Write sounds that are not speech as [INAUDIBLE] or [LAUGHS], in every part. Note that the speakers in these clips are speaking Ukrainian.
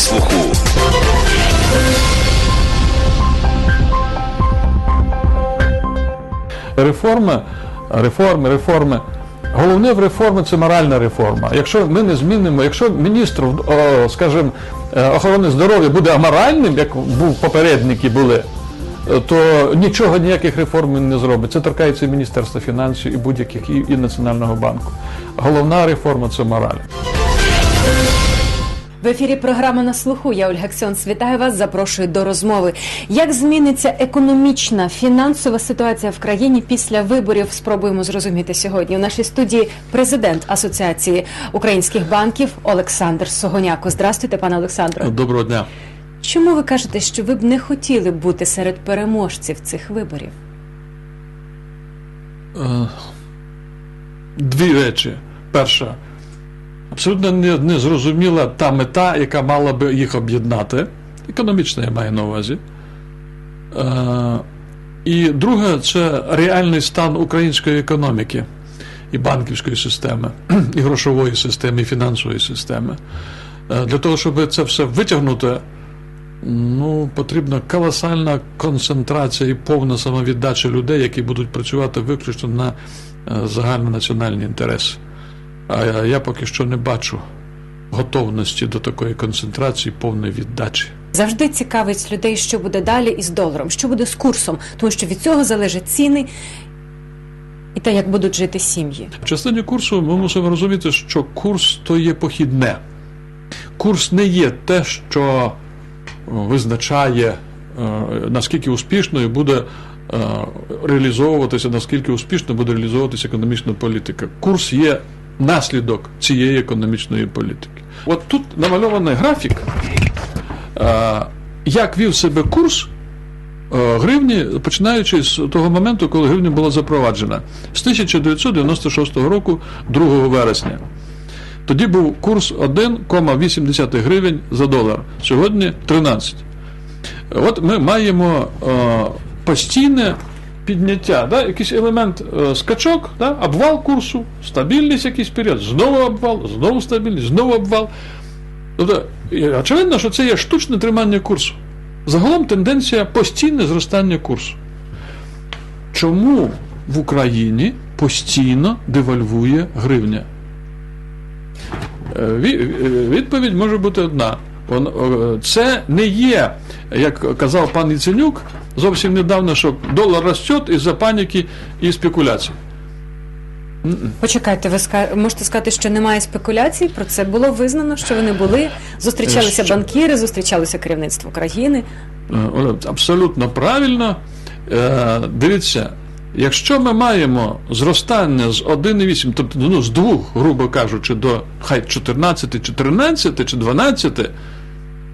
слуху. Реформи, реформи, реформи. Головне в реформі це моральна реформа. Якщо ми не змінимо, якщо міністр, скажімо, е, охорони здоров'я буде аморальним, як був попередники були, е, то нічого ніяких реформ він не зробить. Це торкається і Міністерства фінансів, і будь-яких, і, і Національного банку. Головна реформа це мораль. В ефірі програма на слуху. Я Ольга Ксьонс. Вітаю вас. Запрошую до розмови. Як зміниться економічна фінансова ситуація в країні після виборів? Спробуємо зрозуміти сьогодні. У нашій студії президент Асоціації українських банків Олександр Согоняко. Здравствуйте, пане Олександро. Доброго дня. Чому ви кажете, що ви б не хотіли бути серед переможців цих виборів? Е, Дві речі. Перша, абсолютно не, не зрозуміла та мета, яка мала би їх об'єднати. Економічна я маю на увазі. Е, і друге, це реальний стан української економіки і банківської системи, [CLEARS THROAT] і грошової системи, і фінансової системи. Е, для того, щоб це все витягнути, Ну, потрібна колосальна концентрація і повна самовіддача людей, які будуть працювати виключно на е, загальнонаціональні інтереси. А я, поки що не бачу готовності до такої концентрації, повної віддачі. Завжди цікавить людей, що буде далі із доларом, що буде з курсом, тому що від цього залежать ціни і те, як будуть жити сім'ї. В частині курсу ми мусимо розуміти, що курс то є похідне. Курс не є те, що е, визначає, е, наскільки успішною буде е, реалізовуватися, наскільки успішно буде реалізовуватися економічна політика. Курс є наслідок цієї економічної політики. От тут намальований графік, е, як вів себе курс е, гривні, починаючи з того моменту, коли гривня була запроваджена, з 1996 року, 2 вересня. Тоді був курс 1,8 гривень за долар. Сьогодні 13. От ми маємо е, постійне підняття, да? якийсь елемент е, скачок, да? обвал курсу, стабільність якийсь період, знову обвал, знову стабільність, знову обвал. Тобто, очевидно, що це є штучне тримання курсу. Загалом тенденція постійне зростання курсу. Чому в Україні постійно девальвує гривня? Е, Відповідь може бути одна. Е, Це не є, як казав пан Яценюк зовсім недавно, що долар росте із-за паніки і спекуляцій. Почекайте, ви можете сказати, що немає спекуляцій? Про це було визнано, що вони були. Зустрічалися Що? банкіри, зустрічалося керівництво країни. Е, Абсолютно правильно. Е, Дивіться, якщо ми маємо зростання з 1,8, тобто ну, з 2, грубо кажучи, до хай 14, чи 13 чи 12,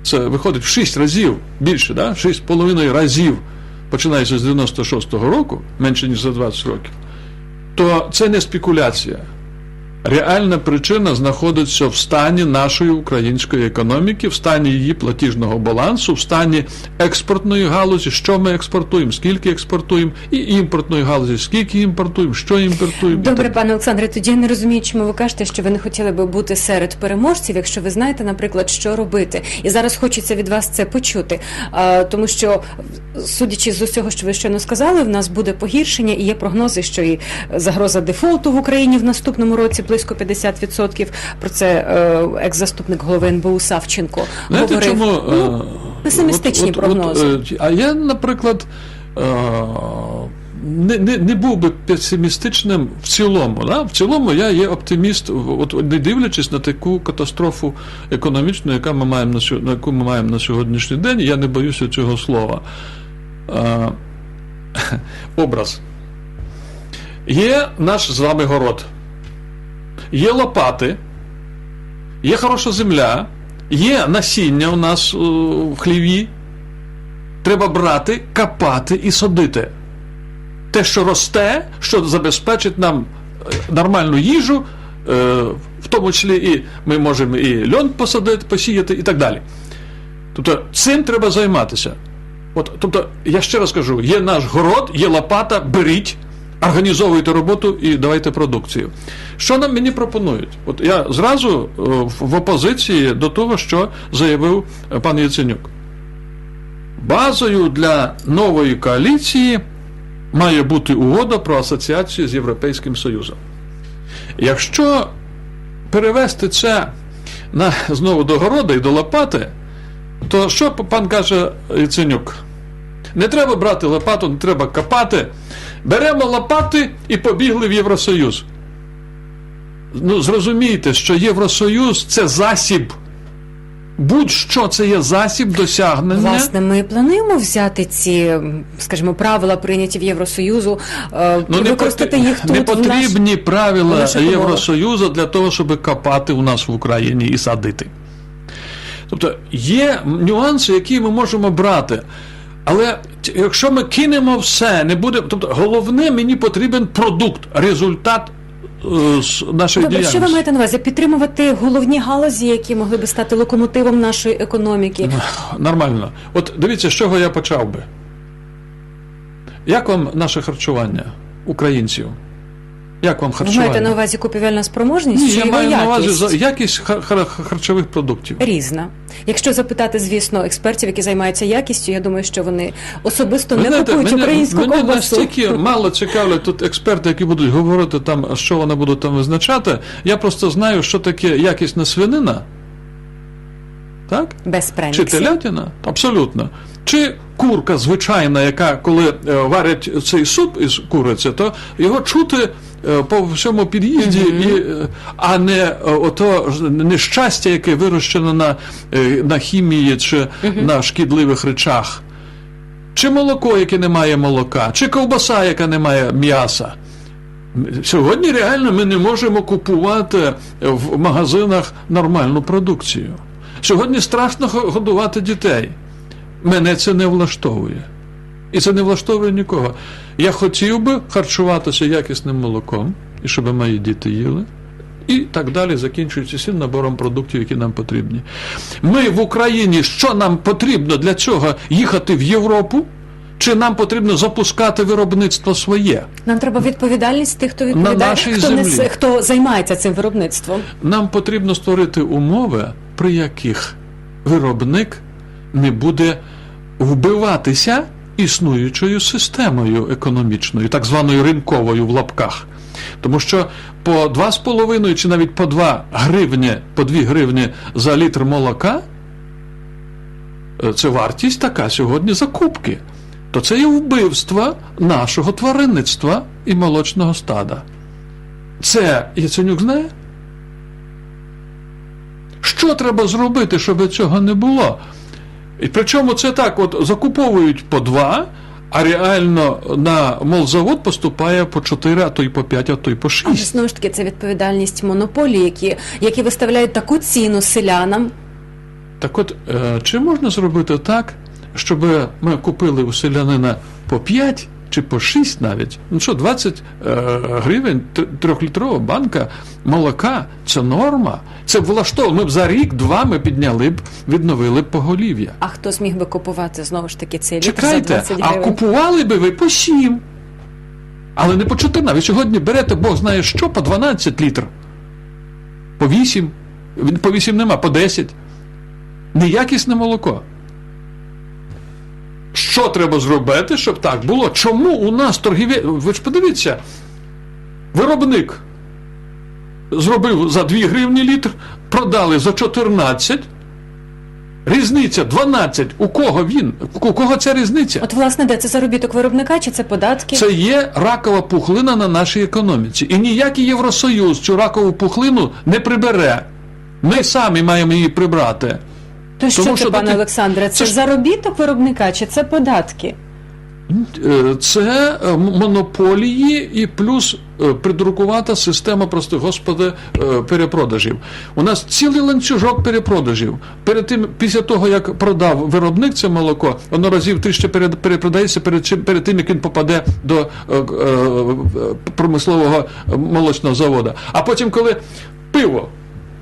це виходить в 6 разів більше, да? 6,5 разів, починаючи з 96-го року, менше ніж за 20 років, то це не спекуляція. Реальна причина знаходиться в стані нашої української економіки, в стані її платіжного балансу, в стані експортної галузі, що ми експортуємо, скільки експортуємо, і імпортної галузі, скільки імпортуємо, що імпортуємо. Добре, пане Олександре, тоді я не розумію, чому ви кажете, що ви не хотіли би бути серед переможців, якщо ви знаєте, наприклад, що робити. І зараз хочеться від вас це почути. Тому що, судячи з усього, що ви щойно сказали, в нас буде погіршення, і є прогнози, що і загроза дефолту в Україні в наступному році близько 50%. Про це е, екс-заступник голови НБУ Савченко Знаєте, говорив. чому е, Ну, песимістичні прогнози. е, а я, наприклад, е, не, не, не був би песимістичним в цілому. Да? В цілому я є оптиміст, от не дивлячись на таку катастрофу економічну, яка ми маємо на на яку ми маємо на сьогоднішній день. Я не боюся цього слова. Е, [LAUGHS] образ. Є наш з вами город, є лопати, є хороша земля, є насіння у нас е, в хліві. Треба брати, копати і садити. Те, що росте, що забезпечить нам е, нормальну їжу, е, в тому числі і ми можемо і льон посадити, посіяти і так далі. Тобто цим треба займатися. От, тобто, я ще раз кажу: є наш город, є лопата, беріть, організовуйте роботу і давайте продукцію. Що нам мені пропонують? От я зразу е, в- опозиції до того, що заявив е, пан Яценюк. Базою для нової коаліції має бути угода про асоціацію з Європейським Союзом. Якщо перевести це на знову до города і до лопати, то що пан каже Яценюк? Не треба брати лопату, не треба копати. Беремо лопати і побігли в Євросоюз. Ну, зрозумійте, що Євросоюз це засіб. Будь-що це є засіб досягнення. Власне, ми плануємо взяти ці, скажімо, правила, прийняті в Євросоюзу, е, Ну, використати потр- їх тут не в наш... потрібні в правила. Євросоюзу для того, щоб копати у нас в Україні і садити. Тобто є нюанси, які ми можемо брати. Але якщо ми кинемо все, не буде. Тобто, головне, мені потрібен продукт, результат нашої Добре, що ви маєте на увазі? Підтримувати головні галузі, які могли би стати локомотивом нашої економіки. Нормально. От дивіться, з чого я почав би. Як вам наше харчування українців? Як вам Ви харчування? маєте на увазі купівельна спроможність Ні, чи я його маю на увазі якість? за- якість хар- хар- харчових продуктів. Різна. Якщо запитати, звісно, експертів, які займаються якістю, я думаю, що вони особисто не купують українську мене ковбасу. настільки мало цікавлять тут експерти, які будуть говорити там, що вони будуть там визначати. Я просто знаю, що таке якісна свинина. Так? Без Чи преміксів. телятина? Абсолютно. Чи курка звичайна, яка коли е, варять цей суп із куриці, то його чути е, по всьому під'їзді, і, е, а не ото нещастя, яке вирощено на, на хімії чи на шкідливих речах. Чи молоко, яке не має молока, чи ковбаса, яка не має м'яса. Сьогодні реально ми не можемо купувати в магазинах нормальну продукцію. Сьогодні страшно годувати дітей. Мене це не влаштовує. І це не влаштовує нікого. Я хотів би харчуватися якісним молоком, і щоб мої діти їли. І так далі закінчується всім набором продуктів, які нам потрібні. Ми в Україні, що нам потрібно для цього їхати в Європу? Чи нам потрібно запускати виробництво своє? Нам треба відповідальність тих, хто відповідає, хто, землі. с- хто займається цим виробництвом. Нам потрібно створити умови, при яких виробник не буде вбиватися існуючою системою економічною, так званою ринковою в лапках. Тому що по 2,5 чи навіть по 2 гривні, по 2 гривні за літр молока е, це вартість така сьогодні закупки. То це є вбивство нашого тваринництва і молочного стада. Це Яценюк знає? Що треба зробити, щоб цього не було? І причому це так: от закуповують по два, а реально на молзавод поступає по 4, а то й по 5, а то й по Але 6. знову ж таки це відповідальність монополії, які, які виставляють таку ціну селянам. Так от, е, чи можна зробити так, щоб ми купили у селянина по 5 чи по 6 навіть? Ну що, 20 е, гривень тр- трьохлітрова банка молока це норма. Це б влаштовувало. Ми б за рік-два ми підняли б, відновили б поголів'я. А хто зміг би купувати знову ж таки цей літр за Чекайте, 20 а купували би ви по 7. Але не по 14. Ви сьогодні берете, Бог знає що, по 12 літр. По 8. По 8 нема, по 10. Неякісне молоко. Що треба зробити, щоб так було? Чому у нас торгівель... Ви ж подивіться, виробник зробив за 2 гривні літр, продали за 14. Різниця 12. У кого він? У кого ця різниця? От, власне, де це заробіток виробника, чи це податки? Це є ракова пухлина на нашій економіці. І ніякий Євросоюз цю ракову пухлину не прибере. Ми самі маємо її прибрати. То що тому це, що пане таки- Олександре, це, це ж- заробіток виробника, чи це податки? Е, Це е, м- монополії і плюс е, придрукувата система, прости господи, е, перепродажів. У нас цілий ланцюжок перепродажів. Перед тим, після того, як продав виробник це молоко, воно разів три ще перед- перепродається перед, чим- перед тим, як він попаде до е, е, промислового молочного заводу. А потім, коли пиво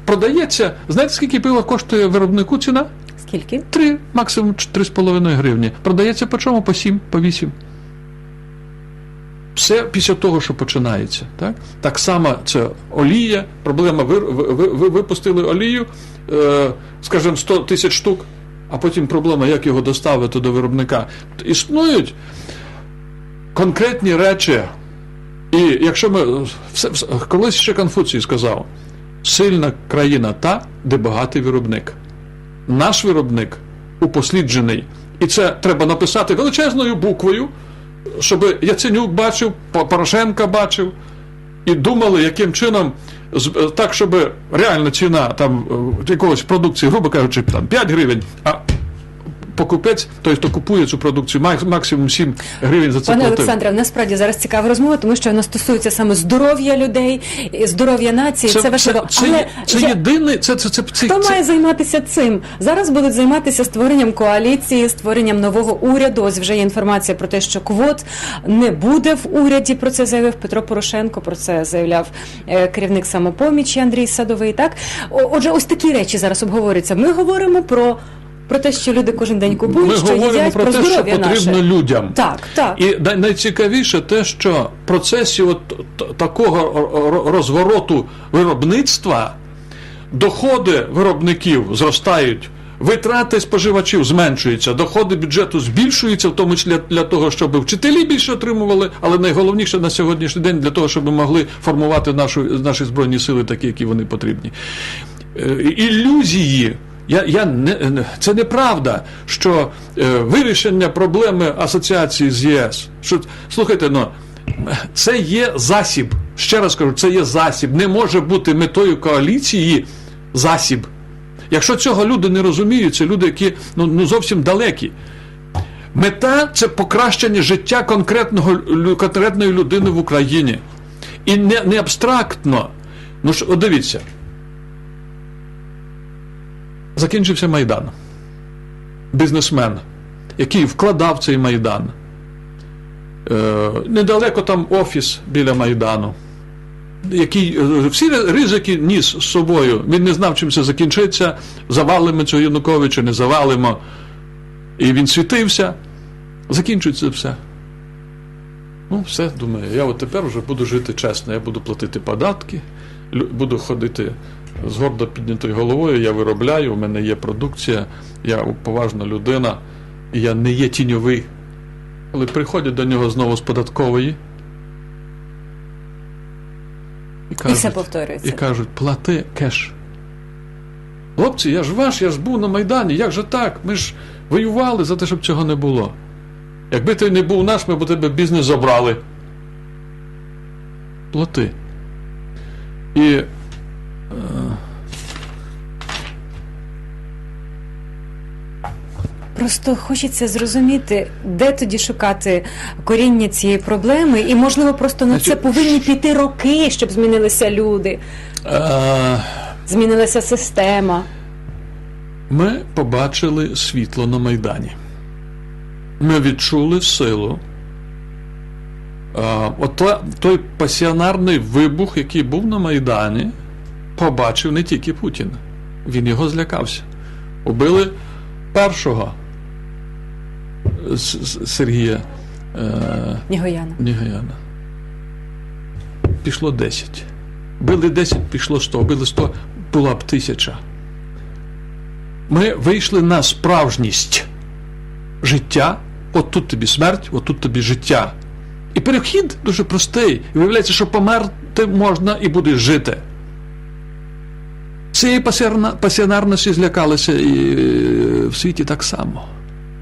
продається, знаєте, скільки пива коштує виробнику ціна? Скільки? 3, максимум 3,5 гривні. Продається по чому? По 7, по 8. все після того, що починається. Так, так само це олія, проблема, ви, ви, ви випустили олію, е, скажімо, 100 тисяч штук, а потім проблема, як його доставити до виробника. Існують конкретні речі, і якщо ми колись ще Конфуцій сказав, сильна країна та, де багатий виробник. Наш виробник упосліджений. І це треба написати величезною буквою, щоб Яценюк бачив, По- Порошенка бачив, і думали, яким чином так, щоб реальна ціна там е, якогось продукції, грубо кажучи, там 5 гривень, а покупець, той, хто купує цю продукцію, мак- максимум 7 гривень за це Пане платив. Олександре, насправді зараз цікава розмова, тому що вона стосується саме здоров'я людей, здоров'я нації. Це, важливо. Це, це, Але це я- єдиний, це, це, це, це, Хто це, має займатися цим? Зараз будуть займатися створенням коаліції, створенням нового уряду. Ось вже є інформація про те, що квот не буде в уряді. Про це заявив Петро Порошенко. Про це заявляв е, керівник самопомічі Андрій Садовий. Так, отже, ось такі речі зараз обговорюються. Ми говоримо про, про те, що люди кожен день купують, Ми що говоримо їдять, про те, що потрібно наше. людям. Так, так. І найцікавіше те, що в процесі от такого розвороту виробництва доходи виробників зростають. Витрати споживачів зменшуються, доходи бюджету збільшуються, в тому числі для того, щоб вчителі більше отримували, але найголовніше на сьогоднішній день для того, щоб ми могли формувати нашу, наші збройні сили, такі, які вони потрібні. Е, ілюзії. Я, я не, це неправда, що е, вирішення проблеми асоціації з ЄС. Що, слухайте, ну, це є засіб. Ще раз кажу, це є засіб. Не може бути метою коаліції засіб. Якщо цього люди не розуміють, це люди, які ну, ну зовсім далекі. Мета це покращення життя конкретного, конкретної людини в Україні. І не, не абстрактно. Ну ж, дивіться. Закінчився Майдан. Бізнесмен, який вкладав цей Майдан. Е, недалеко там офіс біля Майдану. Який е, всі ризики ніс з собою. Він не знав, чим це закінчиться. Завалимо цього Януковича, не завалимо. І він світився. Закінчується все. Ну, все, думаю, я от тепер вже буду жити чесно, я буду платити податки, буду ходити з гордо піднятою головою, я виробляю, у мене є продукція, я поважна людина, і я не є тіньовий. Але приходять до нього знову з податкової. І І кажуть, все повторюється. і кажуть, плати кеш. Хлопці, я ж ваш, я ж був на Майдані, як же так? Ми ж воювали за те, щоб цього не було. Якби ти не був наш, ми б у тебе бізнес забрали. Плати. І. Просто хочеться зрозуміти, де тоді шукати коріння цієї проблеми, і можливо просто на це повинні піти роки, щоб змінилися люди, змінилася система. ми побачили світло на Майдані. Ми відчули силу. От той пасіонарний вибух, який був на Майдані, побачив не тільки Путін. Він його злякався. Убили першого С- Сергія е, Нігояна. Нігаяна. Пішло 10. Били 10, пішло 100. Били 100, була б тисяча. Ми вийшли на справжність життя. От тут тобі смерть, от тут тобі життя. І перехід дуже простий. І виявляється, що померти можна і будеш жити. Цієї пасіонарності злякалися і е, в світі так само.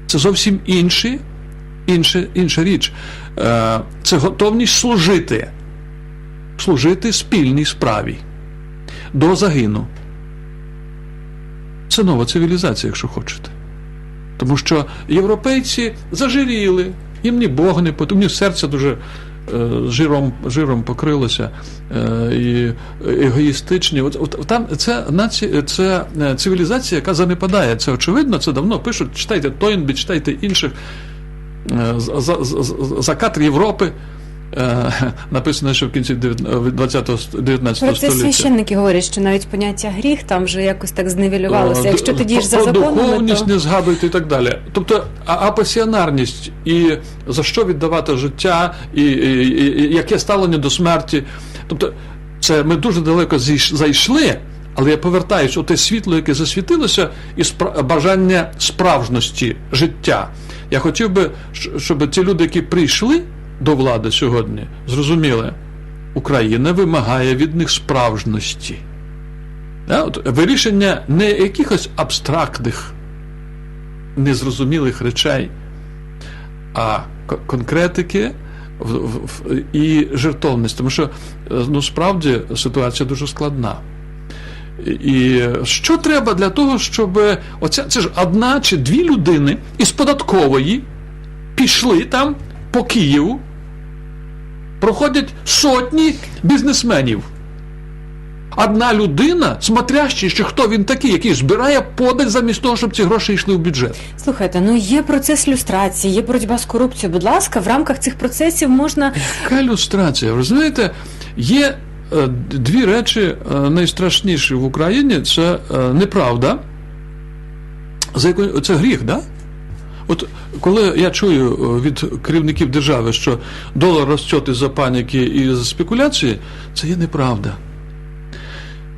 Це зовсім інші, інше, інша річ. Е, Це готовність служити, служити спільній справі до загину. Це нова цивілізація, якщо хочете. Тому що європейці зажиріли, їм ні Бог не потрібен, серце дуже жиром, жиром покрилося е, і егоїстичні. От, от там це, наці, це е, цивілізація, яка занепадає. Це очевидно, це давно пишуть. Читайте Тойнбі, читайте інших е, за- за- за- закат Європи. Е, [LAUGHS] написано, що в кінці 20-го 19 Про це століття. священники говорять, що навіть поняття гріх там вже якось так зневілювалося. Е, Якщо ти дієш за про законами, духовність то не згадуйте і так далі. Тобто, а, пасіонарність і за що віддавати життя, і, і, і, і яке ставлення до смерті. Тобто, це ми дуже далеко зайшли, але я повертаюсь у те світло, яке засвітилося, і спра- бажання справжності життя. Я хотів би, щоб ті люди, які прийшли до влади сьогодні, зрозуміли, Україна вимагає від них справжності. Вирішення не якихось абстрактних, незрозумілих речей, а конкретики і жертовність. Тому що е, ну, справді ситуація дуже складна. І що треба для того, щоб оця це ж одна чи дві людини із податкової пішли там по Києву, проходять сотні бізнесменів. Одна людина, смотрящий, що хто він такий, який збирає подаль замість того, щоб ці гроші йшли в бюджет. слухайте, ну є процес люстрації, є боротьба з корупцією. Будь ласка, в рамках цих процесів можна Яка люстрація? Ви розумієте, є е, дві речі е, найстрашніші в Україні це е, неправда. За яку це гріх, да? От коли я чую е, від керівників держави, що долар росте із-за паніки і з спекуляції, це є неправда.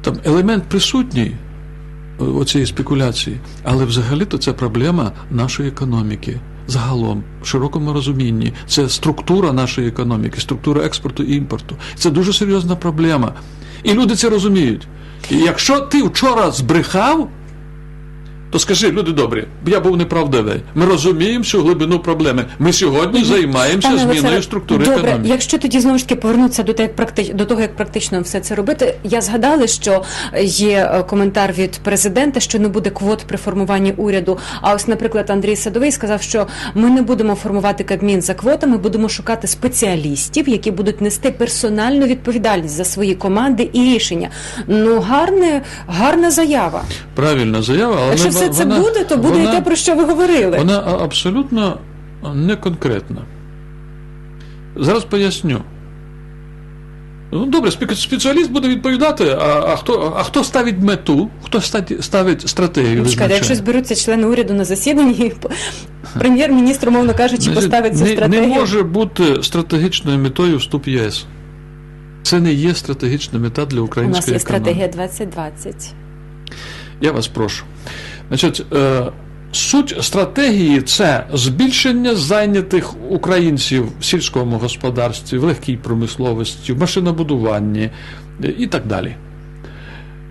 Там елемент присутній е, оцієї спекуляції, але взагалі-то це проблема нашої економіки. Загалом, в широкому розумінні, це структура нашої економіки, структура експорту і імпорту. Це дуже серйозна проблема. І люди це розуміють. І якщо ти вчора збрехав, то скажи, люди добрі, я був неправдивий. Ми розуміємо всю глибину проблеми. Ми сьогодні займаємося Пане зміною Олександре, структури Добре, економіки. якщо тоді знову ж таки повернутися до, того, як практи... до того, як практично все це робити, я згадала, що є е, коментар від президента, що не буде квот при формуванні уряду. А ось, наприклад, Андрій Садовий сказав, що ми не будемо формувати кабмін за квотами, будемо шукати спеціалістів, які будуть нести персональну відповідальність за свої команди і рішення. Ну, гарне, гарна заява. Правильна заява, але ми- все це вона- буде, то буде вона- і те, про що ви говорили. Вона абсолютно не конкретна. Зараз поясню. Ну, добре, спеціаліст буде відповідати, а, а, хто, а хто ставить мету, хто ставить стратегію? Чекайте, якщо зберуться члени уряду на засіданні, прем'єр-міністр, мовно кажучи, поставить цю не, стратегію. не може бути стратегічною метою вступ ЄС. Це не є стратегічна мета для У нас є економіки. стратегія 2020. Я вас прошу. Значить, е, суть стратегії це збільшення зайнятих українців в сільському господарстві, в легкій промисловості, в машинобудуванні е, і так далі.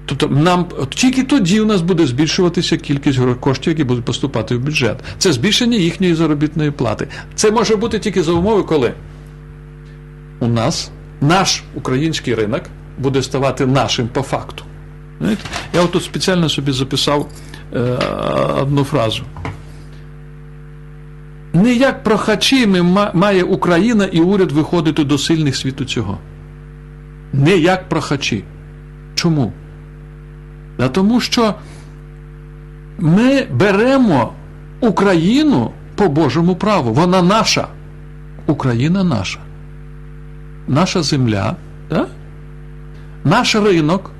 Тобто нам тільки тоді у нас буде збільшуватися кількість коштів, які будуть поступати в бюджет. Це збільшення їхньої заробітної плати. Це може бути тільки за умови, коли у нас наш український ринок буде ставати нашим по факту. Я от тут спеціально собі записав одну фразу. Не як прохачими має Україна і уряд виходити до сильних світу цього. Не як прохачі. Чому? Да тому що ми беремо Україну по Божому праву. Вона наша. Україна наша. Наша земля, да? наш ринок,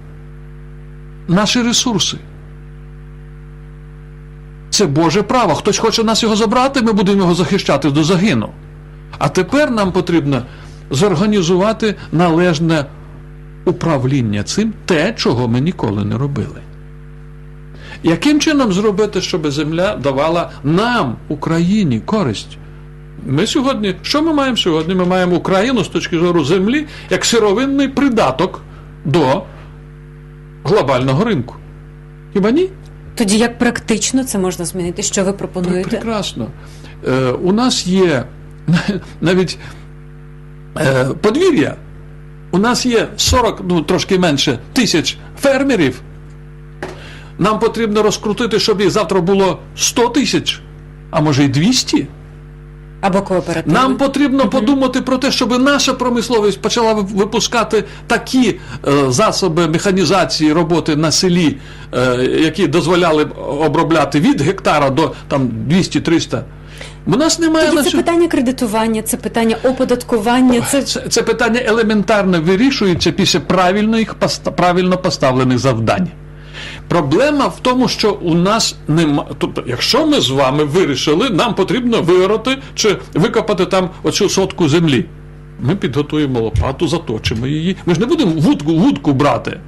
наші ресурси. Це Боже право. Хтось хоче нас його забрати, ми будемо його захищати до загину. А тепер нам потрібно зорганізувати належне управління цим те, чого ми ніколи не робили. Яким чином зробити, щоб земля давала нам, Україні, користь? Ми сьогодні, що ми маємо сьогодні? Ми маємо Україну з точки зору землі як сировинний придаток до глобального ринку. Хіба ні? Тоді як практично це можна змінити? Що ви пропонуєте? Прекрасно. Е, у нас є [LAUGHS] навіть е, подвір'я. У нас є 40, ну трошки менше тисяч фермерів. Нам потрібно розкрутити, щоб їх завтра було 100 тисяч, а може й 200. Або кооператив. Нам потрібно подумати про те, щоб наша промисловість почала випускати такі е, засоби механізації роботи на селі, е, які дозволяли б обробляти від гектара до там 200-300. У нас немає Тоді на це сьо- питання кредитування, це питання оподаткування. Це Це, це питання елементарно вирішується після правильних поста- правильно поставлених завдань. Проблема в тому, що у нас нема. Тобто, якщо ми з вами вирішили, нам потрібно вирати чи викопати там оцю сотку землі. Ми підготуємо лопату, заточимо її. Ми ж не будемо вудку, вудку брати,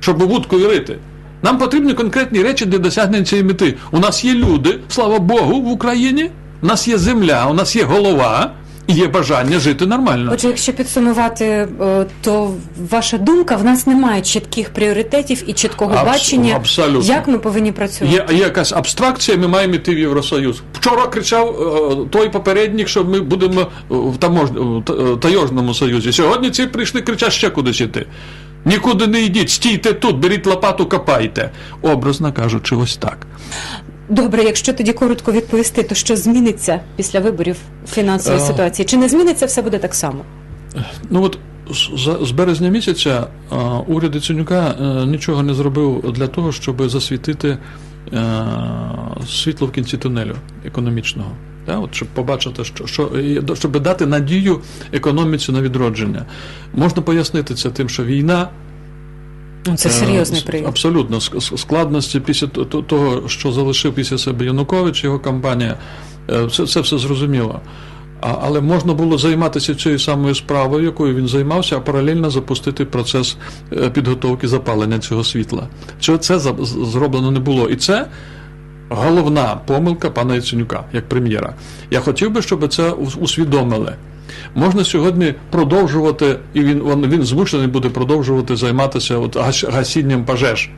щоб вудкою рити. Нам потрібні конкретні речі для досягнення цієї мети. У нас є люди, слава Богу, в Україні. У нас є земля, у нас є голова є бажання жити нормально. Отже, якщо підсумувати, е, то ваша думка в нас немає чітких пріоритетів і чіткого Абс- бачення, абсолютно. як ми повинні працювати. Є, якась абстракція, ми маємо йти в Євросоюз. Вчора кричав е, той попередник, що ми будемо в тамож... в е, таможному союзі. Сьогодні ці прийшли кричать ще кудись іти. Нікуди не йдіть, стійте тут, беріть лопату, копайте. Образно кажучи, ось так. Добре, якщо тоді коротко відповісти, то що зміниться після виборів фінансової Е. ситуації? Чи не зміниться все буде так само? Ну от з, березня місяця уряд Яценюка е, нічого не зробив для того, щоб засвітити е, світло в кінці тунелю економічного. Та, от, щоб побачити, що, що щоб дати надію економіці на відродження. Можна пояснити це тим, що війна Це Е, серйозний привід. Абсолютно Ск- складності після того, що залишив після себе Янукович, його кампанія, це, це все зрозуміло. А, але можна було займатися цією самою справою, якою він займався, а паралельно запустити процес е, підготовки запалення цього світла. Що це зроблено не було. І це головна помилка пана Яценюка як прем'єра. Я хотів би, щоб це усвідомили. Можна сьогодні продовжувати, і він, він, змушений буде продовжувати займатися от гасінням пожеж.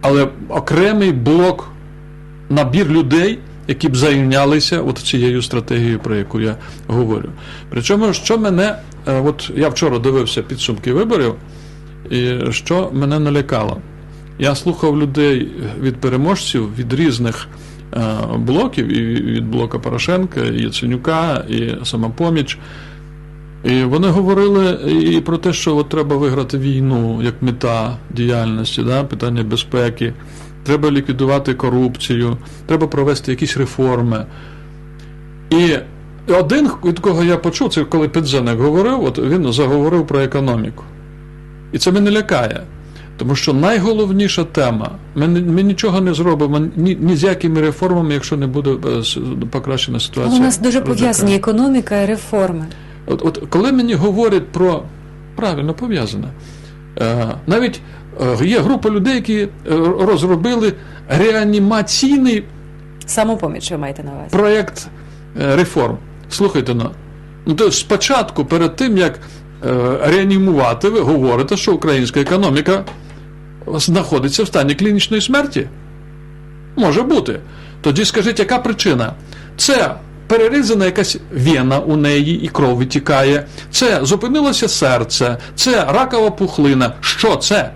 Але окремий блок, набір людей, які б зайнялися от цією стратегією, про яку я говорю. Причому, що мене, е, от я вчора дивився підсумки виборів, і що мене налякало. Я слухав людей від переможців від різних блоків, і від блока Порошенка, і Яценюка, і Самопоміч. І вони говорили і про те, що от треба виграти війну як мета діяльності, да, питання безпеки, треба ліквідувати корупцію, треба провести якісь реформи. І один, від кого я почув, це коли Підзенек говорив, от він заговорив про економіку. І це мене лякає. Тому що найголовніша тема, ми, ми нічого не зробимо ні, ні з якими реформами, якщо не буде е, покращена Але ситуація. у нас дуже пов'язані економіка і реформи. От, от коли мені говорять про правильно пов'язане, е, навіть е, є група людей, які розробили реанімаційний Самопоміч ви маєте на увазі. проєкт е, реформ. Слухайте ну, ну то спочатку, перед тим як реанімувати, ви говорите, що українська економіка знаходиться в стані клінічної смерті. Може бути. Тоді скажіть, яка причина? Це перерізана якась вена у неї і кров витікає, це зупинилося серце, це ракова пухлина. Що це?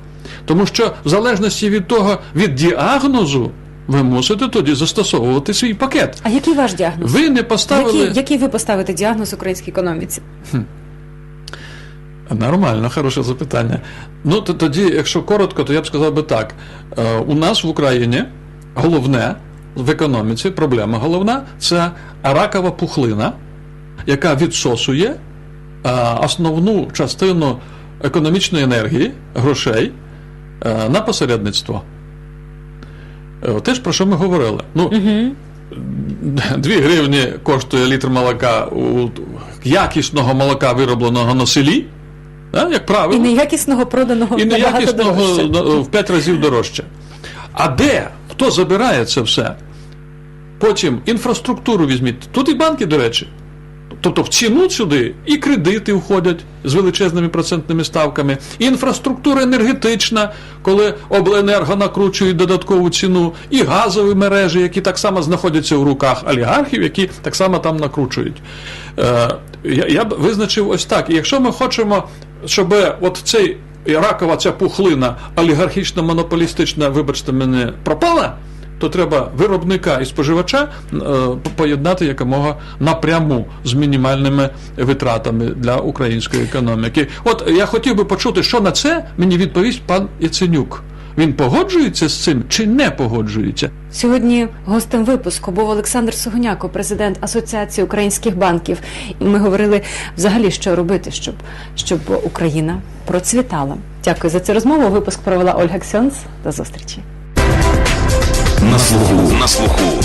Тому що в залежності від того, від діагнозу, ви мусите тоді застосовувати свій пакет. А який ваш діагноз? Ви не поставили. Який, який ви поставите діагноз українській економіці? Нормально, хороше запитання. Ну, то тоді, якщо коротко, то я б сказав би так: Е, у нас в Україні головне в економіці, проблема головна це ракова пухлина, яка відсосує е, основну частину економічної енергії, грошей е, на посередництво. Те ж про що ми говорили. Ну, Угу. 2 гривні коштує літр молока у якісного молока, виробленого на селі, да, як правило. І неякісного проданого І неякісного дорожче. в 5 разів дорожче. А де? Хто забирає це все? Потім інфраструктуру візьміть. Тут і банки, до речі. Тобто в ціну сюди і кредити входять з величезними процентними ставками, і інфраструктура енергетична, коли обленерго накручують додаткову ціну, і газові мережі, які так само знаходяться в руках олігархів, які так само там накручують. Е, я, я б визначив ось так. І якщо ми хочемо, щоб от цей ракова ця пухлина олігархічна, монополістична, вибачте мене, пропала то треба виробника і споживача е, поєднати якомога напряму з мінімальними витратами для української економіки. От я хотів би почути, що на це мені відповість пан Яценюк. Він погоджується з цим чи не погоджується? Сьогодні гостем випуску був Олександр Сугоняко, президент Асоціації українських банків. І ми говорили взагалі, що робити, щоб, щоб Україна процвітала. Дякую за цю розмову. Випуск провела Ольга Ксьонс. До зустрічі. На слуху. На слуху.